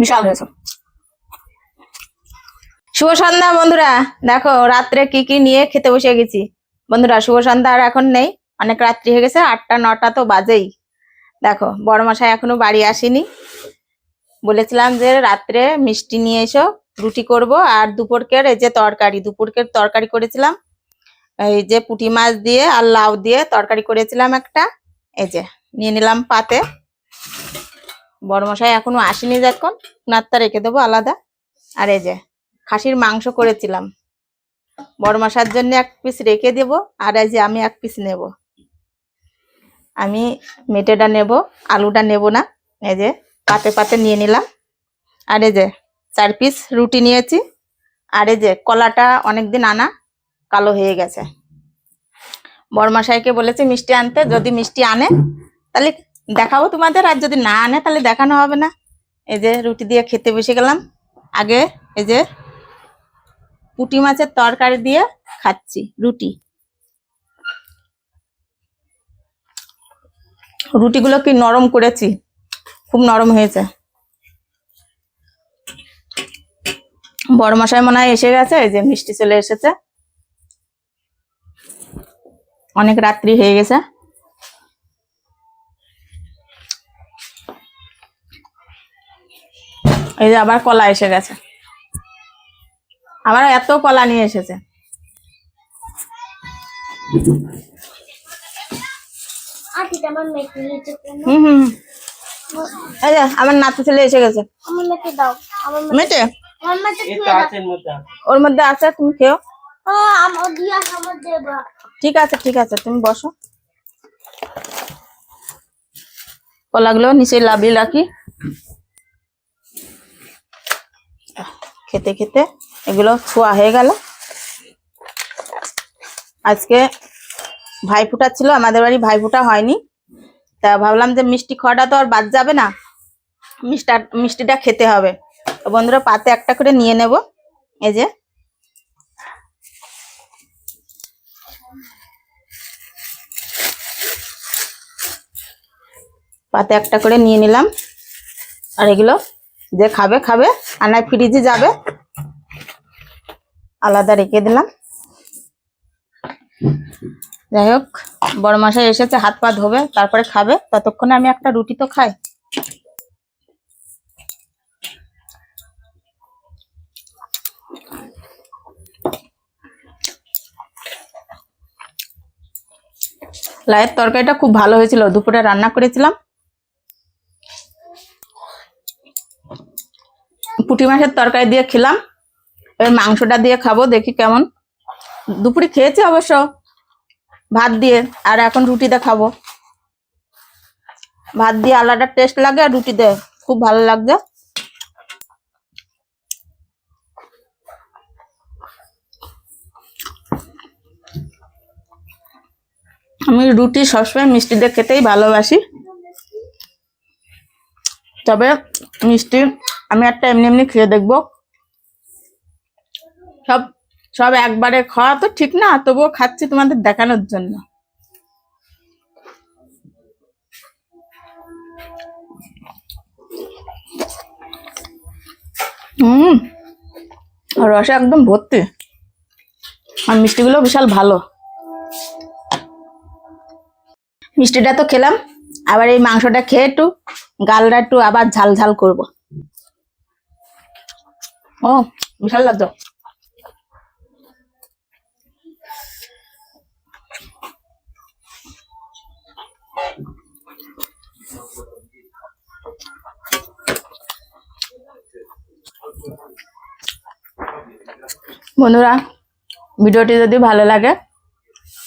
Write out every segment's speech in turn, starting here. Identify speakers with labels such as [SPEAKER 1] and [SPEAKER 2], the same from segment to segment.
[SPEAKER 1] বিশাল হয়েছে। শুভ সন্ধ্যা বন্ধুরা। দেখো, রাত্রে কি কি নিয়ে খেতে বসে গেছি। বন্ধুরা, শুভ সন্ধ্যা আর এখন নেই। অনেক রাত্রি হয়ে গেছে, আটটা, নটা তো বাজেই। দেখো বড় মশাই এখনও বাড়ি আসেনি। বলেছিলাম যে রাত্রে মিষ্টি নিয়ে এসো, রুটি করব আর দুপুরকের এই যে তরকারি, দুপুরকের তরকারি করেছিলাম। এই যে পুঁটি মাছ দিয়ে আর লাউ দিয়ে তরকারি করেছিলাম একটা। এই যে, নিয়ে নিলাম পাতে। বড় মশাই এখনও আসেনি যখন নাত্তা রেখে দেবো আলাদা। আর এই যে, খাসির মাংস করেছিলাম। বড় মশার জন্য এক পিস রেখে দেব আর এই যে আমি এক পিস নেব। আমি মেটেটা নেব, আলুটা নেব না। এই যে, পাতে পাতে নিয়ে নিলাম। আর এই যে, চার পিস রুটি নিয়েছি। আর এই যে, কলাটা অনেকদিন আনা। কালো হয়ে গেছে। বড়মশাইকে বলেছি, মিষ্টি আনতে, যদি মিষ্টি আনে, তাহলে দেখাবো তোমাদের, আর যদি না আনে, তাহলে দেখানো হবে না। এই যে রুটি দিয়ে খেতে বসে গেলাম। আগে এই যে পুঁটি মাছের তরকারি দিয়ে খাচ্ছি রুটি। রুটিগুলো কি নরম করেছি? খুব নরম হয়েছে। বড় মশাই মনে হয় এসে গেছে, এই যে মিষ্টি চলে এসেছে। অনেক রাত্রি হয়ে গেছে। এই যে আবার কলা এসে গেছে। আবার এত কলা নিয়ে এসেছে। হুম হুম হুম। এই যে আমার নাতি ছেলে এসে গেছে।
[SPEAKER 2] মেটে।
[SPEAKER 1] ওর মধ্যে আছে তুমি খেও। ঠিক আছে ঠিক আছে, তুমি বসো। কলাগুলো নিচে লাভিয়ে রাখি। খেতে খেতে এগুলো ছোঁয়া হয়ে গেল। আজকে ভাইফোঁটা ছিল, আমাদের বাড়ি ভাইফোঁটা হয়নি। তা ভাবলাম যে মিষ্টি খাওয়াটা তো আর বাদ যাবে না। মিষ্টা, মিষ্টিটা খেতে হবে। বন্ধুরা, পাতে একটা করে নিয়ে নেব। এই যে পাতে একটা করে নিয়ে নিলাম। আর এগুলো যে খাবে খাবে, আর নাই ফ্রিজে যাবে, আলাদা রেখে দিলাম। যাই হোক, বড় মশাই এসেছে, হাত পা ধোবে, তারপরে খাবে, ততক্ষণে আমি একটা রুটি তো খাই। লাইয়ের তরকারিটা খুব ভালো হয়েছিল, দুপুরে রান্না করেছিলাম। পুঁটি মাছের তরকারি দিয়ে খেলাম। এবার মাংসটা দিয়ে খাব, দেখি কেমন। দুপুরে খেয়েছি অবশ্য, ভাত দিয়ে, আর এখন রুটিতে খাব। ভাত দিয়ে আলাদা টেস্ট লাগে, আর রুটি দেয় খুব ভালো লাগছে। আমি রুটি সবসময় মিষ্টি দিয়ে খেতেই ভালোবাসি। তবে মিষ্টি, আমি একটা এমনি এমনি খেয়ে দেখব। সব সব একবারে খাওয়া তো ঠিক না, তবুও খাচ্ছি তোমাদের দেখানোর জন্য। হুম রসে একদম ভর্তি। আর মিষ্টিগুলো বিশাল ভালো। মিষ্টিটা তো খেলাম। আবার এই মাংসটা খেয়ে একটু গালটা একটু আবার ঝাল ঝাল করব। ও, বিশাল লাগতো বন্ধুরা, ভিডিওটি যদি ভালো লাগে,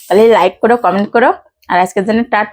[SPEAKER 1] তাহলে লাইক করো কমেন্ট করো, আর আজকের জন্য টাটা।